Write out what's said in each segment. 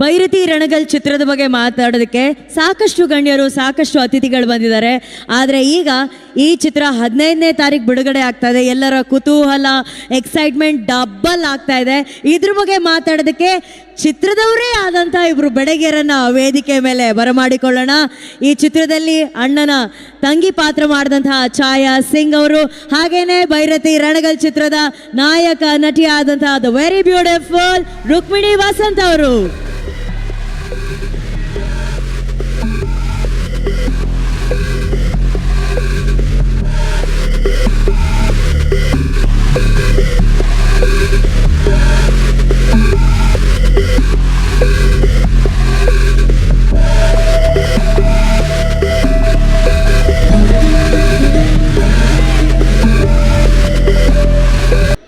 ಭೈರತಿ ರಣಗಲ್ ಚಿತ್ರದ ಬಗ್ಗೆ ಮಾತಾಡೋದಕ್ಕೆ ಸಾಕಷ್ಟು ಗಣ್ಯರು, ಸಾಕಷ್ಟು ಅತಿಥಿಗಳು ಬಂದಿದ್ದಾರೆ. ಆದರೆ ಈಗ ಈ ಚಿತ್ರ ಹದಿನೈದನೇ ತಾರೀಕು ಬಿಡುಗಡೆ ಆಗ್ತಾ ಇದೆ. ಎಲ್ಲರ ಕುತೂಹಲ ಎಕ್ಸೈಟ್ಮೆಂಟ್ ಡಬ್ಬಲ್ ಆಗ್ತಾ ಇದೆ. ಇದ್ರ ಬಗ್ಗೆ ಮಾತಾಡೋದಕ್ಕೆ ಚಿತ್ರದವರೇ ಆದಂಥ ಇಬ್ಬರು ಬೆಡಗೆರನ್ನ ವೇದಿಕೆ ಮೇಲೆ ಬರಮಾಡಿಕೊಳ್ಳೋಣ. ಈ ಚಿತ್ರದಲ್ಲಿ ಅಣ್ಣನ ತಂಗಿ ಪಾತ್ರ ಮಾಡಿದಂತಹ ಛಾಯಾ ಸಿಂಗ್ ಅವರು ಹಾಗೇನೆ ಭೈರತಿ ರಣಗಲ್ ಚಿತ್ರದ ನಾಯಕ ನಟಿ ಆದಂತಹ the very beautiful Rukmini Vasanth ಅವರು.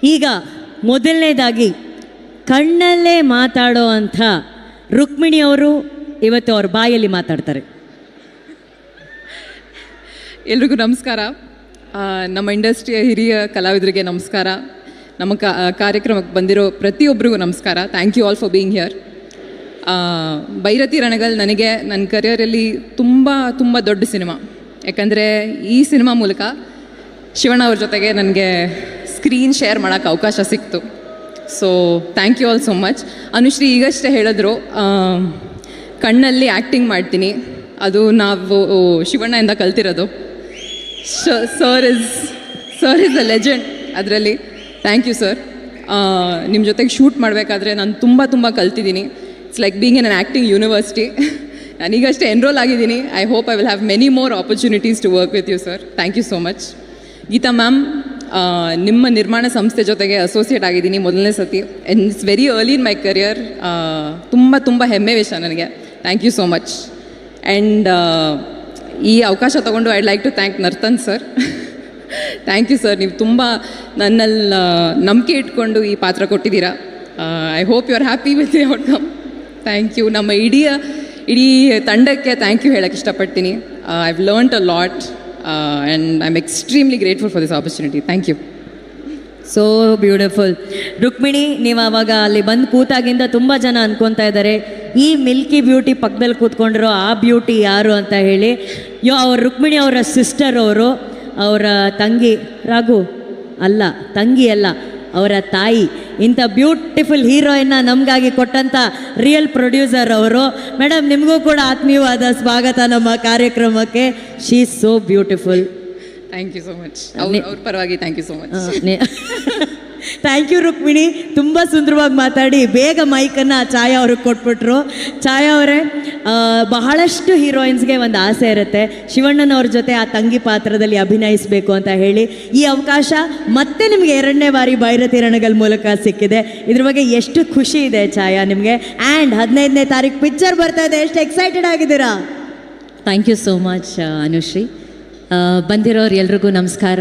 ಈಗ ಮೊದಲನೇದಾಗಿ ಕಣ್ಣಲ್ಲೇ ಮಾತಾಡೋ ಅಂಥ ರುಕ್ಮಿಣಿ ಅವರು ಇವತ್ತು ಅವ್ರ ಬಾಯಲ್ಲಿ ಮಾತಾಡ್ತಾರೆ. ಎಲ್ರಿಗೂ ನಮಸ್ಕಾರ. ನಮ್ಮ ಇಂಡಸ್ಟ್ರಿಯ ಹಿರಿಯ ಕಲಾವಿದರಿಗೆ ನಮಸ್ಕಾರ. ನಮ್ಮ ಕಾರ್ಯಕ್ರಮಕ್ಕೆ ಬಂದಿರೋ ಪ್ರತಿಯೊಬ್ಬರಿಗೂ ನಮಸ್ಕಾರ. Thank you all for being here Bhairathi Ranagal ನನಗೆ ನನ್ನ ಕರಿಯರಲ್ಲಿ ತುಂಬ ತುಂಬ ದೊಡ್ಡ ಸಿನಿಮಾ. ಯಾಕಂದರೆ ಈ ಸಿನಿಮಾ ಮೂಲಕ ಶಿವಣ್ಣ ಅವ್ರ ಜೊತೆಗೆ ನನಗೆ ಸ್ಕ್ರೀನ್ ಶೇರ್ ಮಾಡೋಕ್ಕೆ ಅವಕಾಶ ಸಿಕ್ತು. So thank you all so much Anushree ಈಗಷ್ಟೇ ಹೇಳಿದ್ರು ಕಣ್ಣಲ್ಲಿ ಆ್ಯಕ್ಟಿಂಗ್ ಮಾಡ್ತೀನಿ. ಅದು ನಾವು ಶಿವಣ್ಣಯಿಂದ ಕಲ್ತಿರೋದು. Sir is sir is a legend ಅದರಲ್ಲಿ. ಥ್ಯಾಂಕ್ ಯು ಸರ್ ನಿಮ್ಮ ಜೊತೆಗೆ ಶೂಟ್ ಮಾಡಬೇಕಾದ್ರೆ ನಾನು ತುಂಬ ತುಂಬ ಕಲ್ತಿದ್ದೀನಿ. It's like being in an acting university ನಾನೀಗಷ್ಟೇ enrol ಆಗಿದ್ದೀನಿ. I hope I will have many more opportunities to work with you sir thank you so much Geetha ma'am ನಿಮ್ಮ ನಿರ್ಮಾಣ ಸಂಸ್ಥೆ ಜೊತೆಗೆ ಅಸೋಸಿಯೇಟ್ ಆಗಿದ್ದೀನಿ ಮೊದಲನೇ ಸತಿ. And it's very early in my career ತುಂಬ ತುಂಬ ಹೆಮ್ಮೆ ವಿಷಯ ನನಗೆ. Thank you so much and ಈ ಅವಕಾಶ ತಗೊಂಡು I'd like to thank Narthan sir thank you sir ನೀವು ತುಂಬ ನನ್ನಲ್ಲಿ ನಂಬಿಕೆ ಇಟ್ಕೊಂಡು ಈ ಪಾತ್ರ ಕೊಟ್ಟಿದ್ದೀರಾ. I hope you are happy with the outcome thank you ನಮ್ಮ ಇಡೀ ಇಡೀ ತಂಡಕ್ಕೆ ಥ್ಯಾಂಕ್ ಯು ಹೇಳಕ್ಕೆ ಇಷ್ಟಪಡ್ತೀನಿ. I have learnt a lot and I am extremely grateful for this opportunity thank you so beautiful Rukmini ನೀವು ಅವಾಗ ಅಲ್ಲಿ ಬಂದು ಕೂತಾಗಿಂದ ತುಂಬ ಜನ ಅನ್ಕೊತಾ ಇದ್ದಾರೆ ಈ ಮಿಲ್ಕಿ ಬ್ಯೂಟಿ ಪಕ್ಕದಲ್ಲಿ ಕೂತ್ಕೊಂಡಿರೋ ಆ ಬ್ಯೂಟಿ ಯಾರು ಅಂತ ಹೇಳಿ. ಯೋ, ಅವ್ರ ರುಕ್ಮಿಣಿ ಅವರ ಸಿಸ್ಟರ್ ಅವರು, ಅವರ ತಂಗಿ, ರಾಘು, ಅಲ್ಲ, ತಂಗಿ ಅಲ್ಲ, ಅವರ ತಾಯಿ. ಇಂಥ ಬ್ಯೂಟಿಫುಲ್ ಹೀರೋಯಿನ್ನ ನಮಗಾಗಿ ಕೊಟ್ಟಂಥ ರಿಯಲ್ ಪ್ರೊಡ್ಯೂಸರ್ ಅವರು. ಮೇಡಮ್ ನಿಮಗೂ ಕೂಡ ಆತ್ಮೀಯವಾದ ಸ್ವಾಗತ ನಮ್ಮ ಕಾರ್ಯಕ್ರಮಕ್ಕೆ. She so beautiful thank you so much ಅವ್ರ ಪರವಾಗಿ thank you so much thank you Rukmini ತುಂಬ ಸುಂದರವಾಗಿ ಮಾತಾಡಿ. ಬೇಗ ಮೈಕನ್ನು ಛಾಯಾ ಅವ್ರಿಗೆ ಕೊಟ್ಬಿಟ್ರು. ಛಾಯಾ ಅವರೇ ಬಹಳಷ್ಟು ಹೀರೋಯಿನ್ಸ್ಗೆ ಒಂದು ಆಸೆ ಇರುತ್ತೆ. ಶಿವಣ್ಣನವ್ರ ಜೊತೆ ಆ ತಂಗಿ ಪಾತ್ರದಲ್ಲಿ ಅಭಿನಯಿಸಬೇಕು ಅಂತ ಹೇಳಿ. ಈ ಅವಕಾಶ ಮತ್ತೆ ನಿಮಗೆ ಎರಡನೇ ಬಾರಿ ಭೈರತಿ ರಣಗಲ್ ಮೂಲಕ ಸಿಕ್ಕಿದೆ. ಇದ್ರ ಬಗ್ಗೆ ಎಷ್ಟು ಖುಷಿ ಇದೆ ಛಾಯಾ ನಿಮಗೆ. ಆ್ಯಂಡ್ ಹದಿನೈದನೇ ತಾರೀಕು ಪಿಕ್ಚರ್ ಬರ್ತಾ ಇದೆ. ಎಷ್ಟು ಎಕ್ಸೈಟೆಡ್ ಆಗಿದ್ದೀರಾ? Thank you so much Anushree. ಬಂದಿರೋರು ಎಲ್ರಿಗೂ ನಮಸ್ಕಾರ.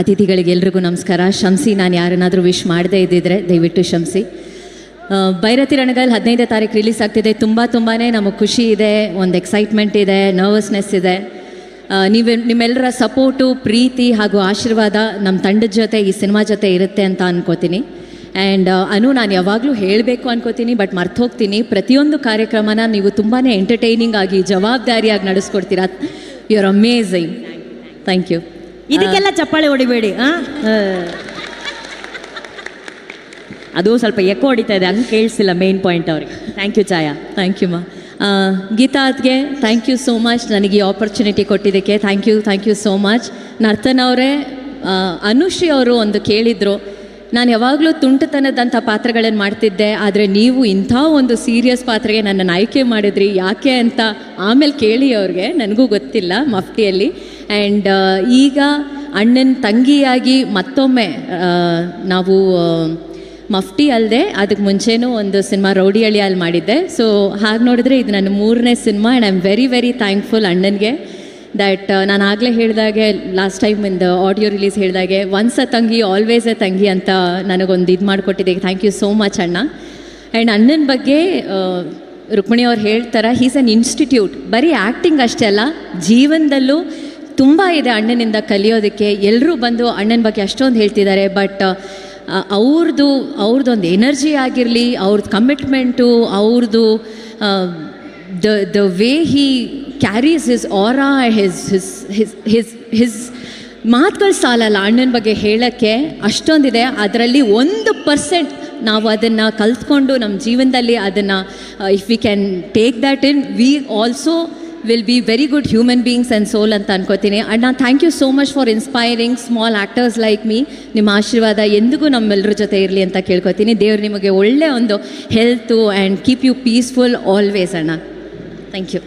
ಅತಿಥಿಗಳಿಗೆ ಎಲ್ರಿಗೂ ನಮಸ್ಕಾರ. ಶಂಸಿ ನಾನು ಯಾರನ್ನಾದರೂ ವಿಶ್ ಮಾಡದೇ ಇದ್ದಿದ್ರೆ ದಯವಿಟ್ಟು ಶಂಸಿ ಭೈರತಿ ರಣಗಲ್ ಹದಿನೈದನೇ ತಾರೀಕು ರಿಲೀಸ್ ಆಗ್ತಿದೆ. ತುಂಬ ತುಂಬಾ ನಮಗೆ ಖುಷಿ ಇದೆ, ಒಂದು ಎಕ್ಸೈಟ್ಮೆಂಟ್ ಇದೆ ನರ್ವಸ್ನೆಸ್ ಇದೆ. ನೀವು ನಿಮ್ಮೆಲ್ಲರ ಸಪೋರ್ಟು ಪ್ರೀತಿ ಹಾಗೂ ಆಶೀರ್ವಾದ ನಮ್ಮ ತಂಡದ ಜೊತೆ, ಈ ಸಿನಿಮಾ ಜೊತೆ ಇರುತ್ತೆ ಅಂತ ಅನ್ಕೋತೀನಿ. ಆ್ಯಂಡ್ ಅನು, ನಾನು ಯಾವಾಗಲೂ ಹೇಳಬೇಕು ಅನ್ಕೋತೀನಿ ಬಟ್ ಮರ್ತೋಗ್ತೀನಿ. ಪ್ರತಿಯೊಂದು ಕಾರ್ಯಕ್ರಮನ ನೀವು ತುಂಬಾ ಎಂಟರ್ಟೈನಿಂಗ್ ಆಗಿ, ಜವಾಬ್ದಾರಿಯಾಗಿ ನಡೆಸ್ಕೊಡ್ತೀರಾ. You are amazing thank you ಇದಕ್ಕೆಲ್ಲ ಚಪ್ಪಾಳೆ ಹೊಡಿಬೇಡಿ. ಅದು ಸ್ವಲ್ಪ ಎಕ್ಕ ಹೊಡಿತಾ ಇದೆ, ಹಂಗೆ ಕೇಳಿಸಿಲ್ಲ ಮೇನ್ ಪಾಯಿಂಟ್ ಅವ್ರಿಗೆ. Thank you Chaya thank you ಮಾ. ಗೀತಾ ಅದ್ಗೆ ಥ್ಯಾಂಕ್ ಯು ಸೋ ಮಚ್ ನನಗೆ ಈ ಆಪರ್ಚುನಿಟಿ ಕೊಟ್ಟಿದ್ದಕ್ಕೆ. Thank you thank you so much Narthan ಅವರೇ ಅನುಶ್ರೀ ಅವರು ಒಂದು ಕೇಳಿದರು. ನಾನು ಯಾವಾಗಲೂ ತುಂಟತನದಂಥ ಪಾತ್ರಗಳನ್ನು ಮಾಡ್ತಿದ್ದೆ, ಆದರೆ ನೀವು ಇಂಥ ಒಂದು ಸೀರಿಯಸ್ ಪಾತ್ರೆಗೆ ನನ್ನನ್ನು ಆಯ್ಕೆ ಮಾಡಿದ್ರಿ, ಯಾಕೆ ಅಂತ ಆಮೇಲೆ ಕೇಳಿ ಅವ್ರಿಗೆ, ನನಗೂ ಗೊತ್ತಿಲ್ಲ ಮಫ್ತಿಯಲ್ಲಿ. ಆ್ಯಂಡ್ ಈಗ ಅಣ್ಣನ ತಂಗಿಯಾಗಿ ಮತ್ತೊಮ್ಮೆ ನಾವು ಮಫ್ಟಿ ಅಲ್ಲದೆ ಅದಕ್ಕೆ ಮುಂಚೆನೂ ಒಂದು ಸಿನಿಮಾ ರೌಡಿ ಅಳಿಯಲ್ಲಿ ಮಾಡಿದ್ದೆ. ಸೊ ಹಾಗೆ ನೋಡಿದ್ರೆ ಇದು ನನ್ನ ಮೂರನೇ cinema and I am very very thankful ಅಣ್ಣನಿಗೆ. ದ್ಯಾಟ್ ನಾನು ಆಗಲೇ ಹೇಳಿದಾಗೆ ಲಾಸ್ಟ್ ಟೈಮ್ ಇಂದ ಆಡಿಯೋ ರಿಲೀಸ್ ಹೇಳಿದಾಗೆ ಒನ್ಸ್ ಅ ತಂಗಿ ಆಲ್ವೇಸ್ ಎ ತಂಗಿ ಅಂತ ನನಗೊಂದು ಇದು ಮಾಡಿಕೊಟ್ಟಿದ್ದೆ ಥ್ಯಾಂಕ್ ಯು ಸೋ ಮಚ್ ಅಣ್ಣ. ಆ್ಯಂಡ್ ಅಣ್ಣನ ಬಗ್ಗೆ ರುಕ್ಮಿಣಿ ಅವ್ರು ಹೇಳ್ತಾರೆ ಹೀಸ್ ಅನ್ ಇನ್ಸ್ಟಿಟ್ಯೂಟ್ ಬರೀ ಆ್ಯಕ್ಟಿಂಗ್ ಅಷ್ಟೇ ಅಲ್ಲ, ಜೀವನದಲ್ಲೂ ತುಂಬ ಇದೆ ಅಣ್ಣನಿಂದ ಕಲಿಯೋದಕ್ಕೆ. ಎಲ್ಲರೂ ಬಂದು ಅಣ್ಣನ ಬಗ್ಗೆ ಅಷ್ಟೊಂದು ಹೇಳ್ತಿದ್ದಾರೆ ಬಟ್ ಅವ್ರದ್ದು ಅವ್ರದ್ದೊಂದು ಎನರ್ಜಿ ಆಗಿರಲಿ ಅವ್ರದ್ದು ಕಮಿಟ್ಮೆಂಟು ಅವ್ರದ್ದು the the way he carries his aura, his, his his his his ಮಾತುಗಳು ಸಾಲಲ್ಲ ಅಣ್ಣನ ಬಗ್ಗೆ ಹೇಳೋಕ್ಕೆ ಅಷ್ಟೊಂದಿದೆ. ಅದರಲ್ಲಿ ಒಂದು ಪರ್ಸೆಂಟ್ ನಾವು ಅದನ್ನು ಕಲ್ತ್ಕೊಂಡು ನಮ್ಮ ಜೀವನದಲ್ಲಿ ಅದನ್ನು if we can take that in we also will be very good human beings and soul ಅಂತ ಅನ್ಕೋತೀನಿ. ಆ್ಯಂಡ್ ನಾನು thank you so much for inspiring small actors like me ನಿಮ್ಮ ಆಶೀರ್ವಾದ ಎಂದಿಗೂ ನಮ್ಮೆಲ್ಲರ ಜೊತೆ ಇರಲಿ ಅಂತ ಕೇಳ್ಕೊತೀನಿ. ದೇವ್ರು ನಿಮಗೆ ಒಳ್ಳೆಯ ಒಂದು health and keep you peaceful always ಅಣ್ಣ. ಥ್ಯಾಂಕ್ ಯು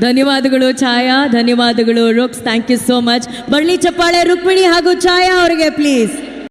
ಧನ್ಯವಾದಗಳು ಛಾಯಾ, ಧನ್ಯವಾದಗಳು Ruks. Thank you so much ಬಳ್ಳಿ ಚಪ್ಪಾಳೆ ರುಕ್ಮಿಣಿ ಹಾಗೂ ಛಾಯಾ ಅವರಿಗೆ ಪ್ಲೀಸ್